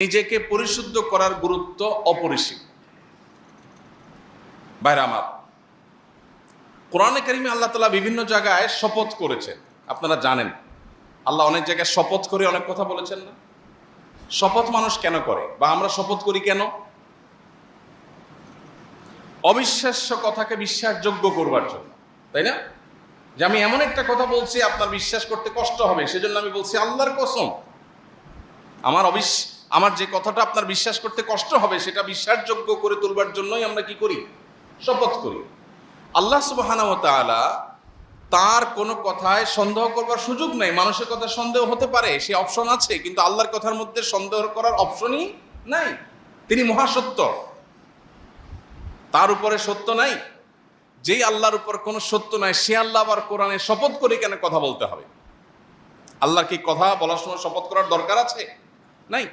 নিজেকে পরিশুদ্ধ করার গুরুত্ব অপরিসীম। বাইরে আমার, কোরআনে কারিমে আল্লাহ তালা বিভিন্ন জায়গায় শপথ করেছেন। আপনারা জানেন, আল্লাহ অনেক জায়গায় শপথ করে অনেক কথা বলেছেন না? শপথ মানুষ কেন করে বা আমরা শপথ করি কেন? অবিশ্বাস্য কথাকে বিশ্বাসযোগ্য করবার জন্য, তাই না? যে আমি এমন একটা কথা বলছি, আপনার বিশ্বাস করতে কষ্ট হবে, সেজন্য আমি বলছি আল্লাহর কসম। আমার অবিশ আমার যে কথাটা আপনার বিশ্বাস করতে কষ্ট হবে, সেটা বিশ্বাসযোগ্য করে তুলবার জন্যই আমরা কি করি? শপথ করি। আল্লাহ সুবাহানা তাআলা তার কোনো কথায় সন্দেহ করবার সুযোগ নেই। মানুষের কথা সন্দেহ হতে পারে, সে অপশন আছে, কিন্তু আল্লাহর কথার মধ্যে সন্দেহ করার অপশনই নাই। তিনি মহাসত্য। তার উপরে সত্য নাই। যেই আল্লাহর উপর কোনো সত্য নাই, সে আল্লাহ আবার কোরআনে শপথ করে কেন কথা বলতে হবে? আল্লাহর কি কথা বলার সময় শপথ করার দরকার আছে? নাই।